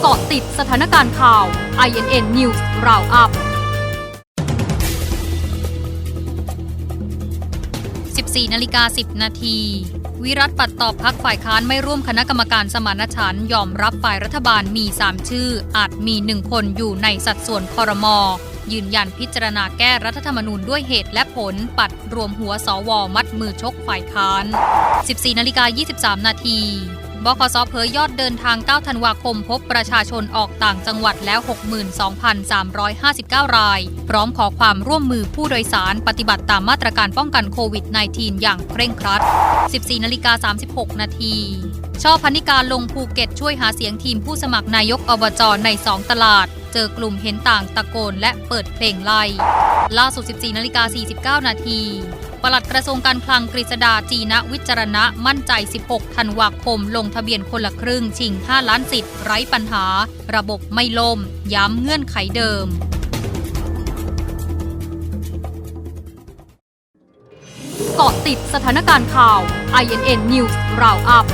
เกาะติดสถานการณ์ข่าว INN News Roundup 14นาฬิกา 10 นาที วิรัตปัดตอบพักฝ่ายค้านไม่ร่วมคณะกรรมการสมานฉันท์ยอมรับฝ่ายรัฐบาลมี 3 ชื่อ อาจมี 1 คนอยู่ในสัดส่วนคอรมอยืนยันพิจารณาแก้รัฐธรรมนูญด้วยเหตุและผล ปัดรวมหัวสวมัดมือชกฝ่ายค้าน 14นาฬิกา23 นาที บคสเผยยอดเดินทาง 9 ธันวาคมพบประชาชนออกต่างจังหวัดแล้ว 62,359 ราย พร้อมขอความร่วมมือผู้โดยสารปฏิบัติตามมาตรการป้องกันโควิด -19 อย่างเคร่งครัด 14นาฬิกา36 นาทีช่อพันิการลงภูเก็ตช่วยหาเสียงทีมผู้สมัครนายกอบจใน 2 ตลาด เจอกลุ่มเห็นต่างตะโกนและเปิดเพลงไล่ล่าสุด 14นาฬิกา49 นาที ปลัดกระทรวงการคลังกฤษดาจีนะวิจารณะมั่นใจ 16 ธันวาคม ลงทะเบียนคนละครึ่ง ชิง 5 ล้านสิทธิ์ไร้ปัญหา ระบบไม่ล่ม ย้ำเงื่อนไขเดิมเกาะติดสถานการณ์ข่าว INN News Roundup